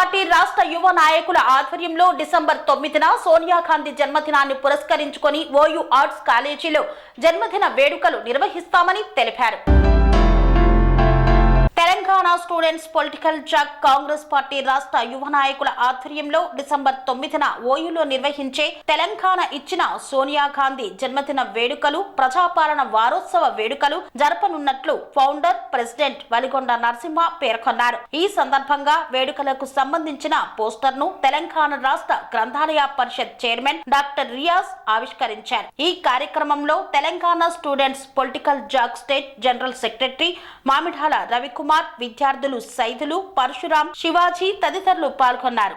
Party రాష్ట్ర యువ నాయకుల ఆధ్వర్యంలో డిసెంబర్ తొమ్మిదిన సోనియా గాంధీ జన్మదినాన్ని పురస్కరించుకొని ఓయూ ఆర్ట్స్ కాలేజీలో జన్మదిన వేడుకలు నిర్వహిస్తామని తెలిపారు. Telangana students political JAC Congress party రాష్ట్ర యువ నాయకుల ఆధ్వర్యంలో డిసెంబర్ తొమ్మిదిన ఓయూలో నిర్వహించే తెలంగాణ ఇచ్చిన సోనియా గాంధీ జన్మదిన వేడుకలు ప్రజాపాలన వారోత్సవ వేడుకలు జరపనున్నట్లు ఫౌండర్ ప్రెసిడెంట్ వలిగొండ నరసింహ పేర్కొన్నారు. ఈ సందర్భంగా వేడుకలకు సంబంధించిన పోస్టర్ను తెలంగాణ రాష్ట్ర గ్రంథాలయ పరిషత్ చైర్మన్ డాక్టర్ రియాజ్ ఆవిష్కరించారు. ఈ కార్యక్రమంలో Telangana students political JAC state general secretary Mamidala Ravikumar Kumar విద్యార్థులు సైదులు పరశురాం శివాజీ తదితరులు పాల్గొన్నారు.